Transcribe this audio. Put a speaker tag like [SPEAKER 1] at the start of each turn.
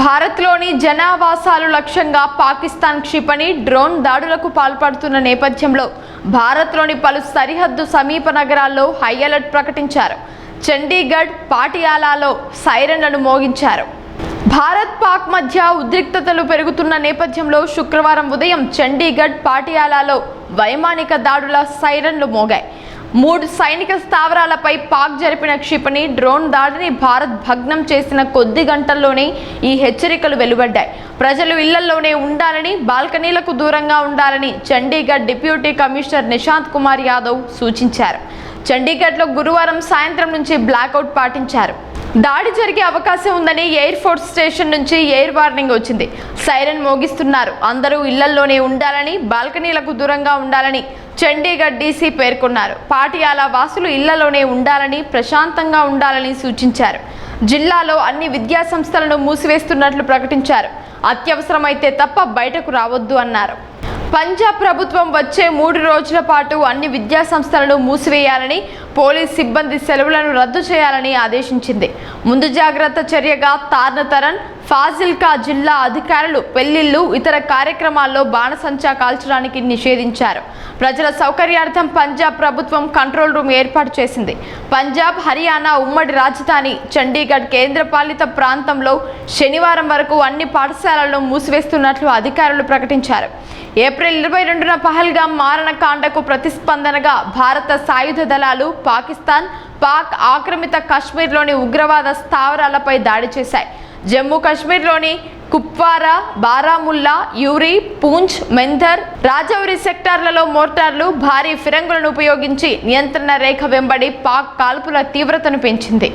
[SPEAKER 1] భారత్లోని జనావాసాలు లక్ష్యంగా పాకిస్తాన్ క్షిపణి డ్రోన్ దాడులకు పాల్పడుతున్న నేపథ్యంలో భారత్లోని పలు సరిహద్దు సమీప నగరాల్లో హై అలర్ట్ ప్రకటించారు. చండీగఢ్ పాటియాలాలో సైరన్లను మోగించారు. భారత్ పాక్ మధ్య ఉద్రిక్తతలు పెరుగుతున్న నేపథ్యంలో శుక్రవారం ఉదయం చండీగఢ్ పాటియాలాలో వైమానిక దాడుల సైరన్లు మోగాయి. మూడు సైనిక స్థావరాలపై పాక్ జరిపిన క్షిపణి డ్రోన్ దాడిని భారత్ భగ్నం చేసిన కొద్ది గంటల్లోనే ఈ హెచ్చరికలు వెలువడ్డాయి. ప్రజలు ఇళ్ళలోనే ఉండాలని బాల్కనీలకు దూరంగా ఉండాలని చండీగఢ్ డిప్యూటీ కమిషనర్ నిశాంత్ కుమార్ యాదవ్ సూచించారు. చండీగఢ్లో గురువారం సాయంత్రం నుంచి బ్లాక్అవుట్ పాటించారు. దాడి జరిగే అవకాశం ఉందని ఎయిర్ ఫోర్స్ స్టేషన్ నుంచి ఎయిర్ వార్నింగ్ వచ్చింది. సైరన్ మోగిస్తున్నారు. అందరూ ఇళ్ళల్లోనే ఉండాలని బాల్కనీలకు దూరంగా ఉండాలని చండీగఢ్ డీసీ పేర్కొన్నారు. పాటియాల వాసులు ఇళ్ళలోనే ఉండాలని ప్రశాంతంగా ఉండాలని సూచించారు. జిల్లాలో అన్ని విద్యా సంస్థలను మూసివేస్తున్నట్లు ప్రకటించారు. అత్యవసరమైతే తప్ప బయటకు రావద్దు అన్నారు. పంజాబ్ ప్రభుత్వం వచ్చే మూడు రోజుల పాటు అన్ని విద్యా సంస్థలను మూసివేయాలని పోలీస్ సిబ్బంది సెలవులను రద్దు చేయాలని ఆదేశించింది. ముందు జాగ్రత్త చర్యగా తార్నతరన్ ఫాజిల్కా జిల్లా అధికారులు పెళ్ళిళ్ళు ఇతర కార్యక్రమాల్లో బాణసంచా కాల్చడానికి నిషేధించారు. ప్రజల సౌకర్యార్థం పంజాబ్ ప్రభుత్వం కంట్రోల్ రూమ్ ఏర్పాటు చేసింది. పంజాబ్ హర్యానా ఉమ్మడి రాజధాని చండీగఢ్ కేంద్రపాలిత ప్రాంతంలో శనివారం వరకు అన్ని పాఠశాలలను మూసివేస్తున్నట్లు అధికారులు ప్రకటించారు. ఏప్రిల్ ఇరవై రెండున పహల్గాం మారణకాండకు ప్రతిస్పందనగా భారత సాయుధ దళాలు పాకిస్తాన్ పాక్ ఆక్రమిత కాశ్మీర్లోని ఉగ్రవాద స్థావరాలపై దాడి చేశాయి. జమ్మూ కాశ్మీర్లోని కుప్వారా బారాముల్లా యూరి పూంచ్ మెంధర్ రాజౌరి సెక్టార్లలో మోర్టార్లు భారీ ఫిరంగులను ఉపయోగించి నియంత్రణ రేఖ వెంబడి పాక్ కాల్పుల తీవ్రతను పెంచింది.